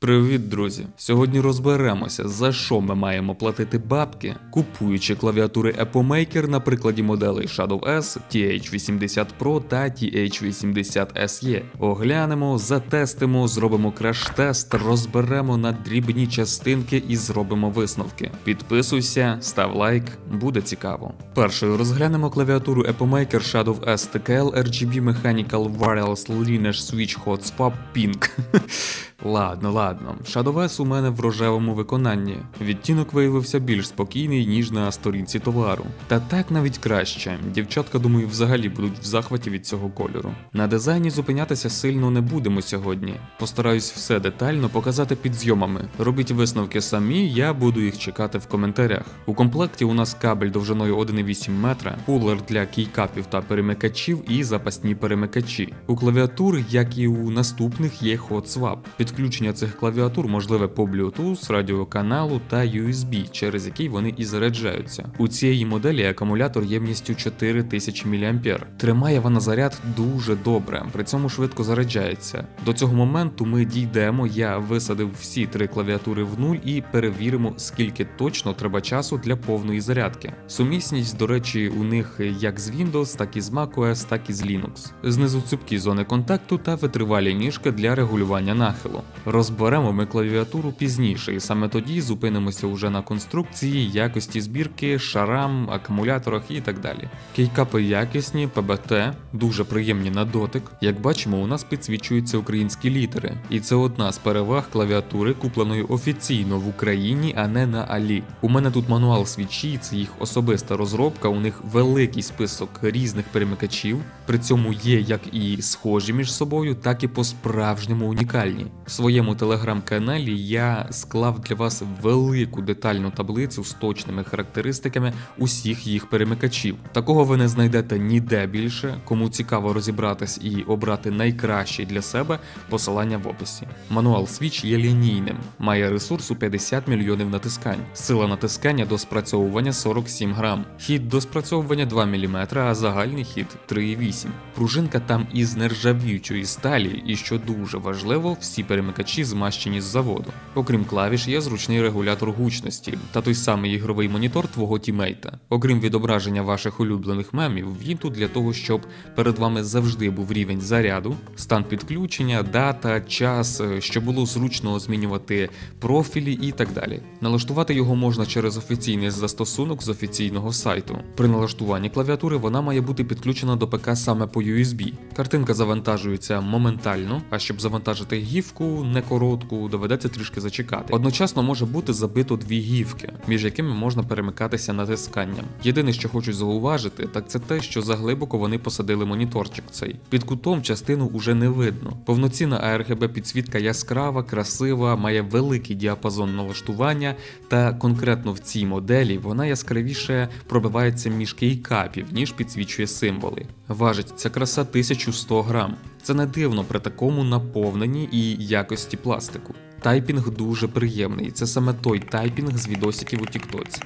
Привіт, друзі! Сьогодні розберемося, за що ми маємо платити бабки, купуючи клавіатури Apple Maker на прикладі моделей Shadow S, TH80 Pro та TH80 SE. Оглянемо, затестимо, зробимо краш-тест, розберемо на дрібні частинки і зробимо висновки. Підписуйся, став лайк, буде цікаво. Першою розглянемо клавіатуру Apple Maker Shadow S TKL RGB Mechanical Wireless Lineage Switch Hot Swap Pink. Ладно, ладно. Shadowes у мене в рожевому виконанні. Відтінок виявився більш спокійний, ніж на сторінці товару. Та так навіть краще. Дівчатка, думаю, взагалі будуть в захваті від цього кольору. На дизайні зупинятися сильно не будемо сьогодні. Постараюсь все детально показати під зйомами. Робіть висновки самі, я буду їх чекати в коментарях. У комплекті у нас кабель довжиною 1,8 метра, кулер для кейкапів та перемикачів і запасні перемикачі. У клавіатур, як і у наступних, є Swap. Підключення цих клавіатур можливе по Bluetooth, радіоканалу та USB, через який вони і заряджаються. У цієї моделі акумулятор ємністю 4000 мА. Тримає вона заряд дуже добре, при цьому швидко заряджається. До цього моменту ми дійдемо, я висадив всі три клавіатури в нуль і перевіримо, скільки точно треба часу для повної зарядки. Сумісність, до речі, у них як з Windows, так і з macOS, так і з Linux. Знизу цупкі зони контакту та витривалі ніжки для регулювання нахилу. Розберемо ми клавіатуру пізніше, і саме тоді зупинимося вже на конструкції, якості збірки, шарам, акумуляторах і так далі. Кейкапи якісні, ПБТ, дуже приємні на дотик. Як бачимо, у нас підсвічуються українські літери, і це одна з переваг клавіатури, купленої офіційно в Україні, а не на Алі. У мене тут мануал свічі, це їх особиста розробка. У них великий список різних перемикачів. При цьому є як і схожі між собою, так і по-справжньому унікальні. В своєму телеграм-каналі я склав для вас велику детальну таблицю з точними характеристиками усіх їх перемикачів. Такого ви не знайдете ніде більше. Кому цікаво розібратись і обрати найкращий для себе, посилання в описі. Мануал Switch є лінійним, має ресурс у 50 мільйонів натискань, сила натискання до спрацьовування 47 грам, хід до спрацьовування 2 мм, а загальний хід 3,8. Пружинка там із нержавіючої сталі, і що дуже важливо, всі перемикачі змащені з заводу. Окрім клавіш, є зручний регулятор гучності та той самий ігровий монітор твого тімейта. Окрім відображення ваших улюблених мемів, він тут для того, щоб перед вами завжди був рівень заряду, стан підключення, дата, час, е, щоб було зручно змінювати профілі і так далі. Налаштувати його можна через офіційний застосунок з офіційного сайту. При налаштуванні клавіатури вона має бути підключена до ПК саме по USB. Картинка завантажується моментально, а щоб завантажити гівку не коротку, доведеться трішки зачекати. Одночасно може бути забито дві гівки, між якими можна перемикатися натисканням. Єдине, що хочу зауважити, так це те, що заглибоко вони посадили моніторчик цей. Під кутом частину уже не видно. Повноцінна ARGB підсвітка яскрава, красива, має великий діапазон налаштування, та конкретно в цій моделі вона яскравіше пробивається між кейкапів, ніж підсвічує символи. Важить ця краса 1100 грам. Це не дивно при такому наповненні і якості пластику. Тайпінг дуже приємний. Це саме той тайпінг з відосиків у Тіктоці.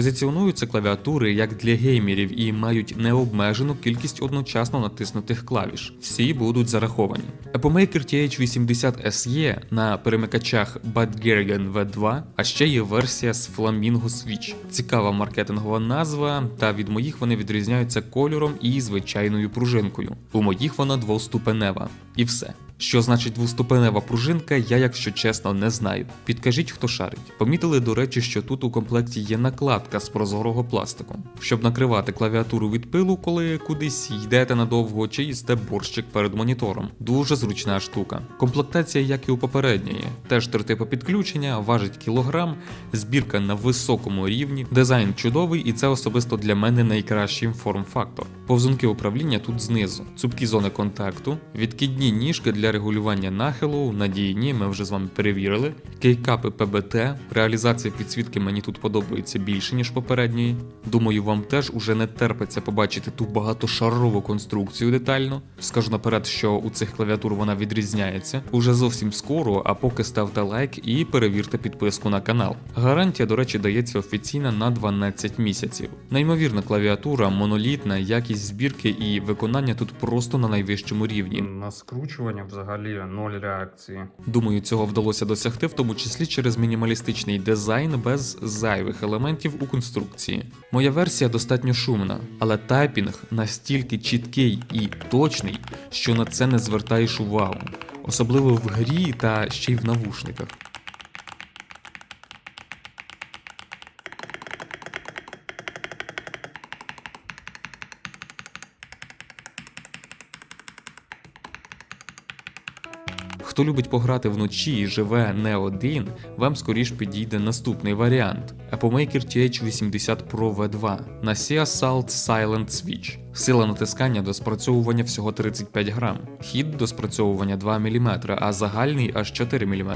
Позиціонуються клавіатури як для геймерів і мають необмежену кількість одночасно натиснутих клавіш. Всі будуть зараховані. Apple Maker TH80 SE на перемикачах Badgergen V2, а ще є версія з Flamingo Switch. Цікава маркетингова назва, та від моїх вони відрізняються кольором і звичайною пружинкою. У моїх вона двоступенева. І все. Що значить двоступенева пружинка, я, якщо чесно, не знаю. Підкажіть, хто шарить. Помітили, до речі, що тут у комплекті є накладка з прозорого пластику, щоб накривати клавіатуру від пилу, коли кудись йдете надовго чи їсте борщик перед монітором. Дуже зручна штука. Комплектація, як і у попередньої, теж три типи підключення, важить кілограм, збірка на високому рівні, дизайн чудовий, і це особисто для мене найкращий форм-фактор. Повзунки управління тут знизу, цупкі зони контакту, відкидні ніжки для регулювання нахилу, надійні, ми вже з вами перевірили. Кейкапи ПБТ, реалізація підсвітки мені тут подобається більше, ніж попередньої. Думаю, вам теж уже не терпиться побачити ту багатошарову конструкцію детально. Скажу наперед, що у цих клавіатур вона відрізняється. Уже зовсім скоро, а поки ставте лайк і перевірте підписку на канал. Гарантія, до речі, дається офіційна на 12 місяців. Неймовірна клавіатура, монолітна, якість збірки і виконання тут просто на найвищому рівні. На скручування взагалі ноль реакції. Думаю, цього вдалося досягти, в тому числі через мінімалістичний дизайн без зайвих елементів у конструкції. Моя версія достатньо шумна, але тайпінг настільки чіткий і точний, що на це не звертаєш увагу, особливо в грі та ще й в навушниках. Хто любить пограти вночі і живе не один, вам скоріш підійде наступний варіант: Apple Maker TH80 Pro V2 на Sea Salt Silent Switch. Сила натискання до спрацьовування всього 35 грам, хід до спрацьовування 2 мм, а загальний аж 4 мм.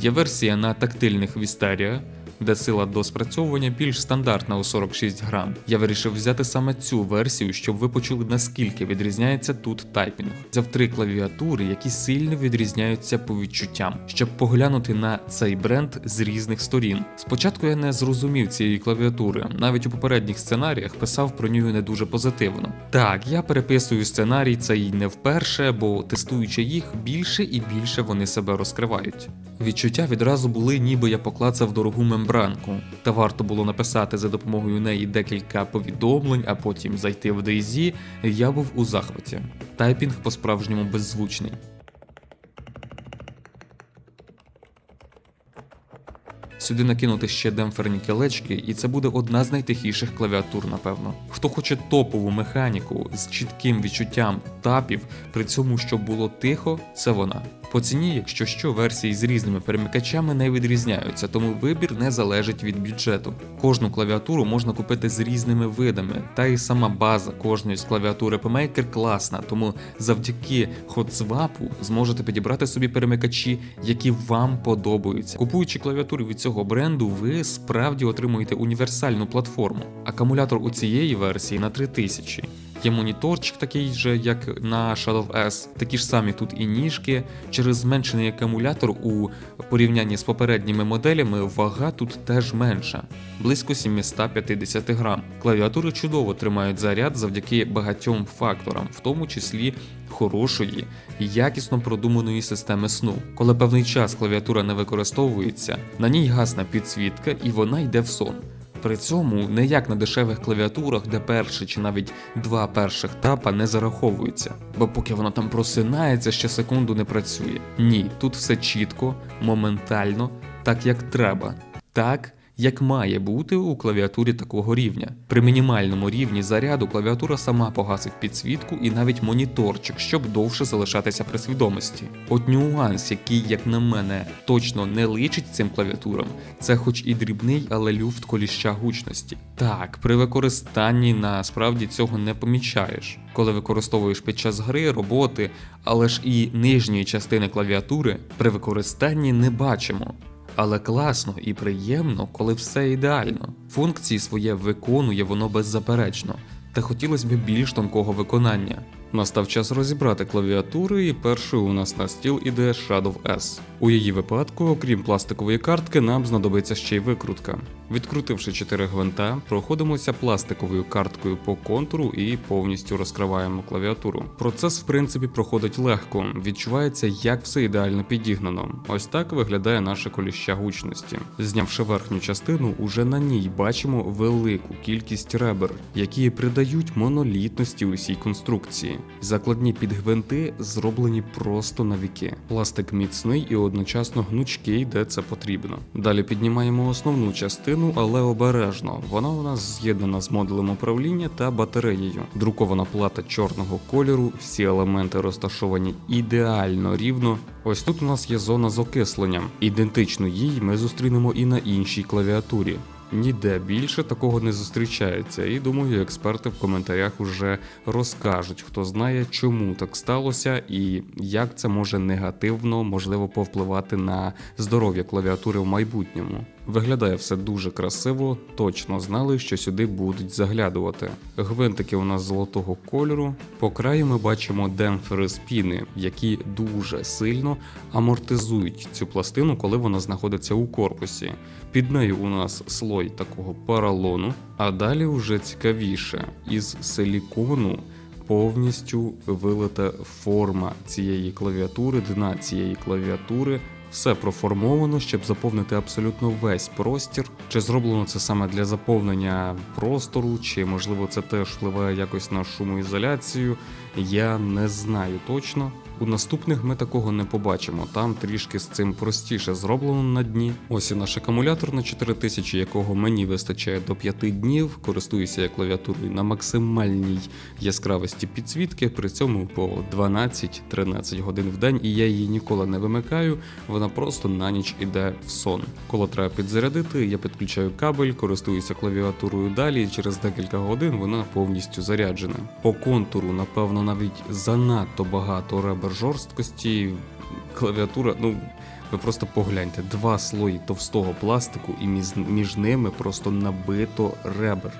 Є версія на тактильних Вістерія, де сила до спрацьовування більш стандартна у 46 грам. Я вирішив взяти саме цю версію, щоб ви почули наскільки відрізняється тут тайпінг. Взяв три клавіатури, які сильно відрізняються по відчуттям, щоб поглянути на цей бренд з різних сторін. Спочатку я не зрозумів цієї клавіатури, навіть у попередніх сценаріях писав про нього не дуже позитивно. Так, я переписую сценарій цей не вперше, бо тестуючи їх, більше і більше вони себе розкривають. Відчуття відразу були, ніби я поклацав дорогу мембранку, та варто було написати за допомогою неї декілька повідомлень, а потім зайти в DayZ, я був у захваті. Тайпінг по-справжньому беззвучний. Сюди накинути ще демпферні кілечки, і це буде одна з найтихіших клавіатур, напевно. Хто хоче топову механіку з чітким відчуттям тапів, при цьому щоб було тихо, це вона. По ціні, якщо що, версії з різними перемикачами не відрізняються, тому вибір не залежить від бюджету. Кожну клавіатуру можна купити з різними видами, та і сама база кожної з клавіатур Epmaker класна, тому завдяки HotSwap зможете підібрати собі перемикачі, які вам подобаються. Купуючи клавіатури від цього бренду, ви справді отримуєте універсальну платформу. Акумулятор у цієї версії на 3000. Є моніторчик такий же, як на Shadow S, такі ж самі тут і ніжки. Через зменшений акумулятор у порівнянні з попередніми моделями вага тут теж менша, близько 750 грам. Клавіатури чудово тримають заряд завдяки багатьом факторам, в тому числі хорошої і якісно продуманої системи сну. Коли певний час клавіатура не використовується, на ній гасна підсвітка і вона йде в сон. При цьому не як на дешевих клавіатурах, де перший чи навіть два перших тапа не зараховуються, бо поки воно там просинається, ще секунду не працює. Ні, тут все чітко, моментально, так як треба, так як має бути у клавіатурі такого рівня. При мінімальному рівні заряду клавіатура сама погасить підсвітку і навіть моніторчик, щоб довше залишатися при свідомості. От нюанс, який, як на мене, точно не личить цим клавіатурам, це хоч і дрібний, але люфт коліща гучності. Так, при використанні насправді цього не помічаєш. Коли використовуєш під час гри, роботи, але ж і нижньої частини клавіатури при використанні не бачимо. Але класно і приємно, коли все ідеально. Функції своє виконує воно беззаперечно, та хотілося б більш тонкого виконання. Настав час розібрати клавіатури, і першою у нас на стіл іде Shadow S. У її випадку, окрім пластикової картки, нам знадобиться ще й викрутка. Відкрутивши 4 гвинта, проходимося пластиковою карткою по контуру і повністю розкриваємо клавіатуру. Процес, в принципі, проходить легко, відчувається, як все ідеально підігнано. Ось так виглядає наше коліща гучності. Знявши верхню частину, уже на ній бачимо велику кількість ребер, які придають монолітності усій конструкції. Закладні підгвинти зроблені просто на віки. Пластик міцний і одночасно гнучкий, де це потрібно. Далі піднімаємо основну частину, але обережно. Вона у нас з'єднана з модулем управління та батареєю. Друкована плата чорного кольору, всі елементи розташовані ідеально рівно. Ось тут у нас є зона з окисленням. Ідентичну їй ми зустрінемо і на іншій клавіатурі. Ніде більше такого не зустрічається, і думаю, експерти в коментарях уже розкажуть, хто знає, чому так сталося і як це може негативно можливо повпливати на здоров'я клавіатури в майбутньому. Виглядає все дуже красиво, точно знали, що сюди будуть заглядувати. Гвинтики у нас золотого кольору. По краю ми бачимо демпфери спіни, які дуже сильно амортизують цю пластину, коли вона знаходиться у корпусі. Під нею у нас слой такого поролону, а далі вже цікавіше із силікону повністю вилита форма цієї клавіатури, дна цієї клавіатури. Все проформовано, щоб заповнити абсолютно весь простір. Чи зроблено це саме для заповнення простору, чи можливо це теж впливає якось на шумоізоляцію, я не знаю точно. У наступних ми такого не побачимо. Там трішки з цим простіше зроблено на дні. Ось і наш акумулятор на 4000, якого мені вистачає до 5 днів. Користуюся я клавіатурою на максимальній яскравості підсвітки, при цьому по 12-13 годин в день, і я її ніколи не вимикаю. Вона просто на ніч іде в сон. Коли треба підзарядити, я підключаю кабель, користуюся клавіатурою далі. і Через декілька годин вона повністю заряджена. По контуру, напевно, навіть занадто багато ребер жорсткості. Клавіатура, ну. Ви просто погляньте, два слої товстого пластику, і між, між ними просто набито ребер.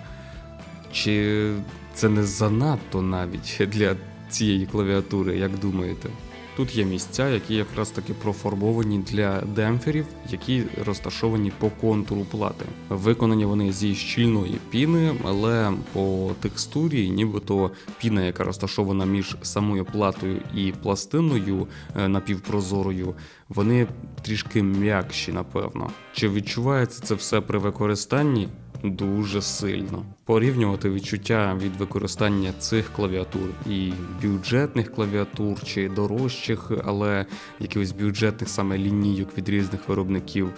Чи це не занадто навіть для цієї клавіатури, як думаєте? Тут є місця, які якраз таки проформовані для демпферів, які розташовані по контуру плати. Виконані вони зі щільної піни, але по текстурі, нібито піна, яка розташована між самою платою і пластиною е, напівпрозорою, вони трішки м'якші, напевно. Чи відчувається це все при використанні? Дуже сильно порівнювати відчуття від використання цих клавіатур і бюджетних клавіатур чи дорожчих, але якихось бюджетних саме лінійок від різних виробників.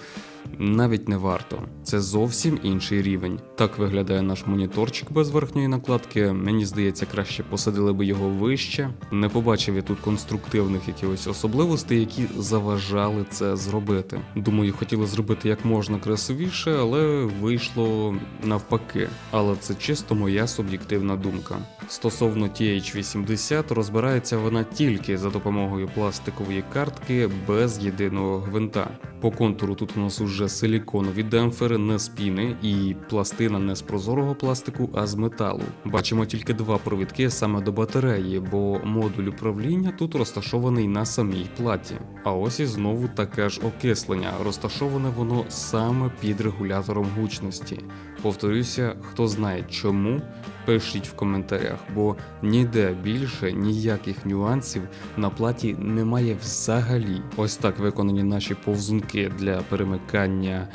Навіть не варто. Це зовсім інший рівень. Так виглядає наш моніторчик без верхньої накладки. Мені здається, краще посадили би його вище. Не побачив я тут конструктивних якихось особливостей, які заважали це зробити. Думаю, хотіли зробити як можна красивіше, але вийшло навпаки. Але це чисто моя суб'єктивна думка. Стосовно TH80, розбирається вона тільки за допомогою пластикової картки без єдиного гвинта. По контуру тут у нас уже силіконові демпфери, не з піни, і пластина не з прозорого пластику, а з металу. Бачимо тільки два провідки саме до батареї, бо модуль управління тут розташований на самій платі. А ось і знову таке ж окислення. Розташоване воно саме під регулятором гучності. Повторюся, хто знає чому, пишіть в коментарях, бо ніде більше ніяких нюансів на платі немає взагалі. Ось так виконані наші повзунки для перемикання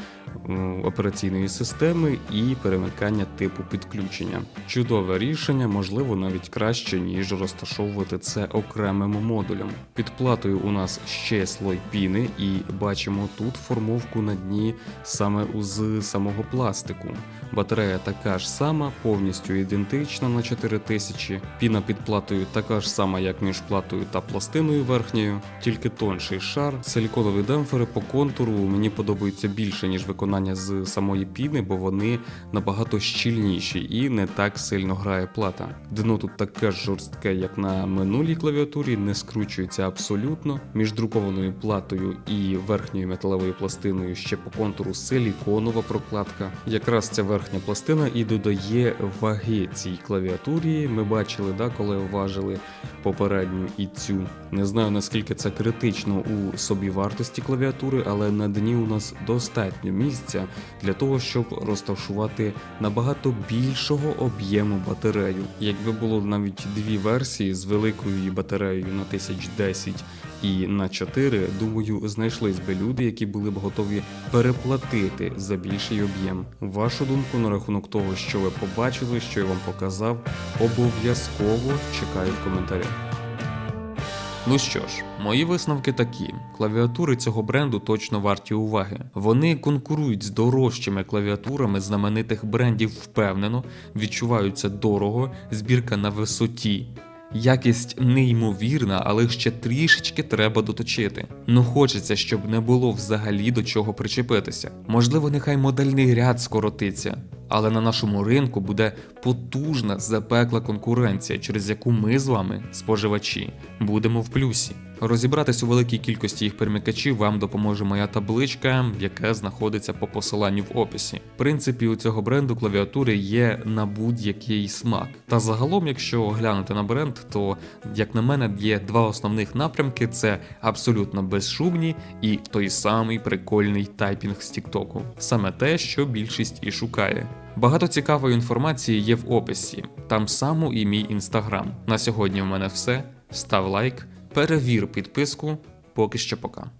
операційної системи і перемикання типу підключення. Чудове рішення, можливо, навіть краще, ніж розташовувати це окремим модулем. Під платою у нас ще слой піни, і бачимо тут формовку на дні саме з самого пластику. Батарея така ж сама, повністю ідентична на 4000. Піна під платою така ж сама, як між платою та пластиною верхньою, тільки тонший шар. Силіконові демпфери по контуру мені подобаються більше, ніж виконання з самої піни, бо вони набагато щільніші і не так сильно грає плата. Дно тут таке ж жорстке, як на минулій клавіатурі, не скручується абсолютно. Між друкованою платою і верхньою металевою пластиною ще по контуру силіконова прокладка. Якраз ця верхня пластина і додає ваги цій клавіатурі. Ми бачили, да, коли важили попередню і цю. Не знаю наскільки це критично у собівартості клавіатури, але на дні у нас достатньо місця для того, щоб розташувати набагато більшого об'єму батарею. Якби було навіть дві версії з великою батареєю на 1010 і на 4, думаю, знайшлись би люди, які були б готові переплатити за більший об'єм. Вашу думку на рахунок того, що ви побачили, що я вам показав, обов'язково чекаю в коментарях. Ну що ж, мої висновки такі: клавіатури цього бренду точно варті уваги. Вони конкурують з дорожчими клавіатурами знаменитих брендів впевнено, відчуваються дорого, збірка на висоті. Якість неймовірна, але ще трішечки треба доточити. Ну хочеться, щоб не було взагалі до чого причепитися. Можливо, нехай модельний ряд скоротиться. Але на нашому ринку буде потужна запекла конкуренція, через яку ми з вами, споживачі, будемо в плюсі. Розібратись у великій кількості їх перемикачів вам допоможе моя табличка, яка знаходиться по посиланню в описі. В принципі, у цього бренду клавіатури є на будь-який смак. Та загалом, якщо глянути на бренд, то як на мене є два основних напрямки: це абсолютно безшумні і той самий прикольний тайпінг з Тіктоку. Саме те, що більшість і шукає. Багато цікавої інформації є в описі. Там само і мій інстаграм. На сьогодні в мене все. Став лайк, перевір підписку. Поки що пока.